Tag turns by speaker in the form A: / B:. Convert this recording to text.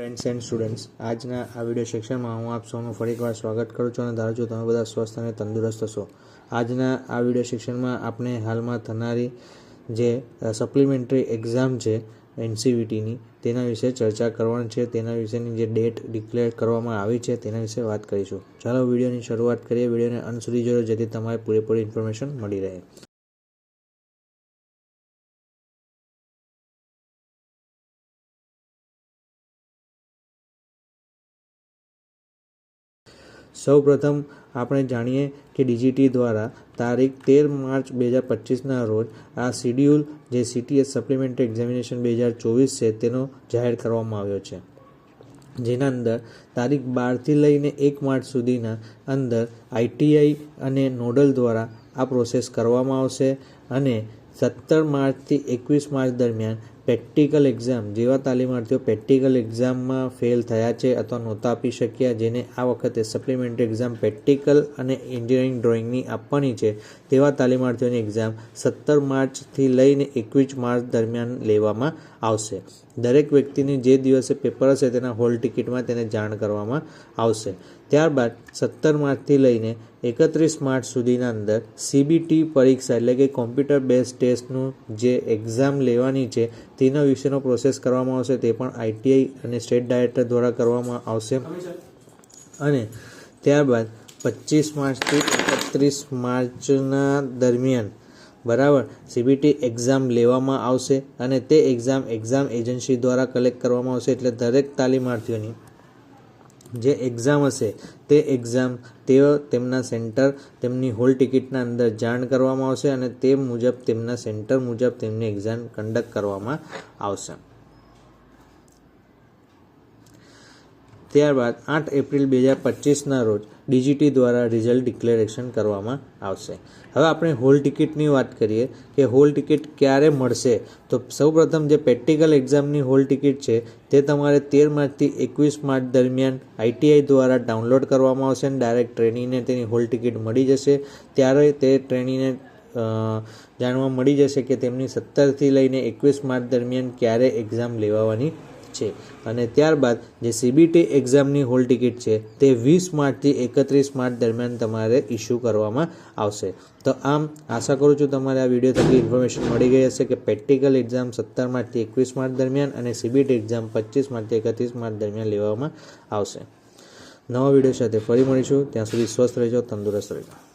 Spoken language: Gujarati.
A: ફ્રેન્ડ્સ એન્ડ સ્ટુડન્ટ્સ આજના આ વીડિયો સેક્શનમાં હું આપ સૌનું ફરી એકવાર સ્વાગત કરું છું અને ધારું છું તમે બધા સ્વસ્થ અને તંદુરસ્ત હશો. આજના આ વીડિયો સેક્શનમાં આપણે હાલમાં થનારી જે સપ્લિમેન્ટરી એક્ઝામ છે એનસીવીટીની તેના વિશે ચર્ચા કરવાની છે. તેના વિશેની જે ડેટ ડિક્લેર કરવામાં આવી છે, તેના વિશે વાત કરીશું. ચાલો, વિડીયોની શરૂઆત કરીએ. વિડીયોને અંત સુધી જેથી તમારે પૂરેપૂરી ઇન્ફોર્મેશન મળી રહે. સૌ પ્રથમ આપણે જાણીએ કે ડીજીટી દ્વારા તારીખ તેર માર્ચ બે હજાર પચીસના રોજ આ શિડ્યુલ જે સીટીએસ સપ્લિમેન્ટરી એક્ઝામિનેશન બે હજાર ચોવીસ છે તેનો જાહેર કરવામાં આવ્યો છે. જેના અંદર તારીખ બારથી લઈને એક માર્ચ સુધીના અંદર આઈટીઆઈ અને નોડલ દ્વારા આ પ્રોસેસ કરવામાં આવશે અને સત્તર માર્ચથી એકવીસ માર્ચ દરમિયાન પ્રેક્ટિકલ એક્ઝામ, જેવા તાલીમાર્થીઓ પ્રેક્ટિકલ એક્ઝામમાં ફેલ થયા છે અથવા નહોતા આપી શક્યા, જેને આ વખતે સપ્લિમેન્ટરી એક્ઝામ પ્રેક્ટિકલ અને એન્જિનિયરિંગ ડ્રોઈંગની આપવાની છે, તેવા તાલીમાર્થીઓની એક્ઝામ સત્તર માર્ચથી લઈને એકવીસ માર્ચ દરમિયાન લેવામાં આવશે. દરેક વ્યક્તિની જે દિવસે પેપર હશે તેના હોલ ટિકિટમાં તેને જાણ કરવામાં આવશે. ત્યારબાદ સત્તર માર્ચથી લઈને એકત્રીસ માર્ચ સુધીના અંદર સીબીટી પરીક્ષા એટલે કે કોમ્પ્યુટર બેઝ ટેસ્ટનું જે એક્ઝામ લેવાની છે, તેના વિશેનો પ્રોસેસ કરવામાં આવશે, તે પણ આઈટીઆઈ અને સ્ટેટ ડાયરેક્ટર દ્વારા કરવામાં આવશે. અને ત્યારબાદ પચીસ માર્ચથી એકત્રીસ માર્ચના દરમિયાન બરાબર. સીબીટી એક્ઝામ લેવામાં આવશે અને તે એક્ઝામ એક્ઝામ એજન્સી દ્વારા કલેક્ટ કરવામાં આવશે એટલે દરેક તાલીમાર્થીઓની જે એક્ઝામ હશે તે એક્ઝામ તેઓ તેમના સેન્ટર તેમની હોલ ટિકિટના અંદર જાણ કરવામાં આવશે અને તે મુજબ તેમના સેન્ટર મુજબ તેમની એક્ઝામ કન્ડક્ટ કરવામાં આવશે. ત્યારબાદ આઠ એપ્રિલ બે હજાર પચીસના રોજ ડીજીટી દ્વારા રિઝલ્ટ ડિક્લેરેશન કરવામાં આવશે. હવે આપણે હોલ ટિકિટની વાત કરીએ કે હોલ ટિકિટ ક્યારે મળશે? તો સૌપ્રથમ જે પ્રેક્ટિકલ એક્ઝામની હોલ ટિકિટ છે, તે તમારે તેર માર્ચથી એકવીસ માર્ચ દરમિયાન આઈટીઆઈ દ્વારા ડાઉનલોડ કરવામાં આવશે અને ડાયરેક્ટ ટ્રેનીને તેની હોલ ટિકિટ મળી જશે. ત્યારે તે ટ્રેનીને જાણવા મળી જશે કે તેમની સત્તરથી લઈને એકવીસ માર્ચ દરમિયાન ક્યારે એક્ઝામ લેવાની છે. અને ત્યારબાદ જે સીબીટી એક્ઝામની હોલ ટિકિટ છે, તે વીસ માર્ચથી એકત્રીસ માર્ચ દરમિયાન તમારે ઇસ્યુ કરવામાં આવશે. તો આમ, આશા કરું છું તમારે આ વીડિયો થકી ઇન્ફોર્મેશન મળી ગઈ હશે કે પ્રેક્ટિકલ એક્ઝામ સત્તર માર્ચથી એકવીસ માર્ચ દરમિયાન અને સીબીટી એક્ઝામ પચીસ માર્ચથી એકત્રીસ માર્ચ દરમિયાન લેવામાં આવશે. નવા વીડિયો સાથે ફરી મળીશું. ત્યાં સુધી સ્વસ્થ રહેજો, તંદુરસ્ત રહેજો.